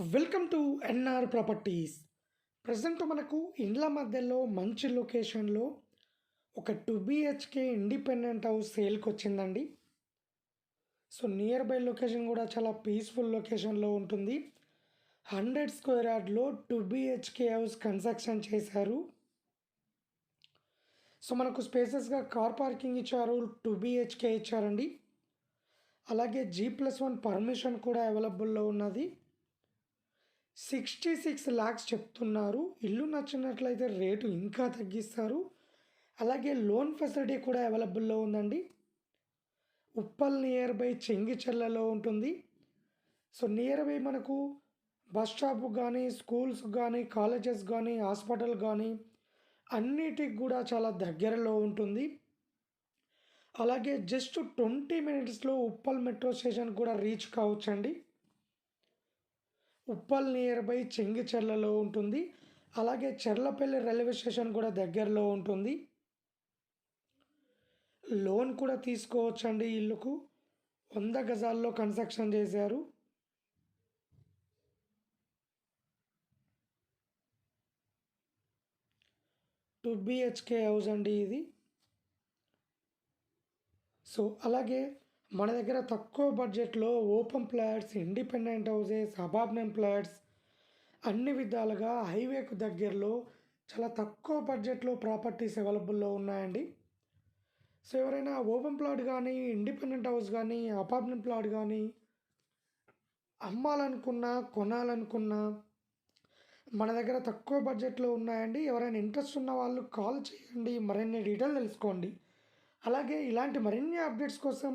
Welcome to NR properties. Present మనకు ఇండ్ల మధ్యలో మంచి లొకేషన్లో ఒక టూ బిహెచ్కే ఇండిపెండెంట్ హౌస్ సేల్కి వచ్చిందండి. సో నియర్ బై లొకేషన్ కూడా చాలా పీస్ఫుల్ లొకేషన్లో ఉంటుంది. హండ్రెడ్ స్క్వేర్ యార్డ్లో టూ బిహెచ్కే హౌస్ కన్స్ట్రక్షన్ చేశారు. సో మనకు స్పేసెస్గా కార్ పార్కింగ్ ఇచ్చారు టూ బిహెచ్కే ఇచ్చారండి. అలాగే జీ ప్లస్ వన్ పర్మిషన్ కూడా అవైలబుల్లో ఉన్నది. సిక్స్టీ సిక్స్ ల్యాక్స్ చెప్తున్నారు. ఇల్లు నచ్చినట్లయితే రేటు ఇంకా తగ్గిస్తారు. అలాగే లోన్ ఫెసిలిటీ కూడా అవైలబుల్లో ఉందండి. ఉప్పల్ నియర్ బై చెంగిచెల్లలో ఉంటుంది. సో నియర్ బై మనకు బస్ స్టాప్ కానీ స్కూల్స్ కానీ కాలేజెస్ కానీ హాస్పిటల్ కానీ అన్నిటికి కూడా చాలా దగ్గరలో ఉంటుంది. అలాగే జస్ట్ ట్వంటీ మినిట్స్లో ఉప్పల్ మెట్రో స్టేషన్ కూడా రీచ్ కావచ్చండి. ఉప్పల్ నియర్ బై చెంగిచెర్లలో ఉంటుంది. అలాగే చెర్లపల్లి రైల్వే స్టేషన్ కూడా దగ్గరలో ఉంటుంది. లోన్ కూడా తీసుకోవచ్చండి ఇల్లుకు. వంద గజాల్లో కన్స్ట్రక్షన్ చేశారు. టూ బిహెచ్కే హౌస్ అండి ఇది. సో అలాగే మన దగ్గర తక్కువ బడ్జెట్లో open flats independent houses apartment flats అన్ని విధాలుగా హైవేకు దగ్గరలో చాలా తక్కువ బడ్జెట్లో ప్రాపర్టీస్ అవైలబుల్లో ఉన్నాయండి. సో ఎవరైనా ఓపెన్ ప్లాట్ కానీ ఇండిపెండెంట్ హౌస్ కానీ అపార్ట్మెంట్ ప్లాట్ కానీ అమ్మాలనుకున్నా కొనాలనుకున్నా మన దగ్గర తక్కువ బడ్జెట్లో ఉన్నాయండి. ఎవరైనా ఇంట్రెస్ట్ ఉన్న వాళ్ళు కాల్ చేయండి మరిన్ని డీటెయిల్ తెలుసుకోండి. అలాగే ఇలాంటి మరిన్ని అప్డేట్స్ కోసం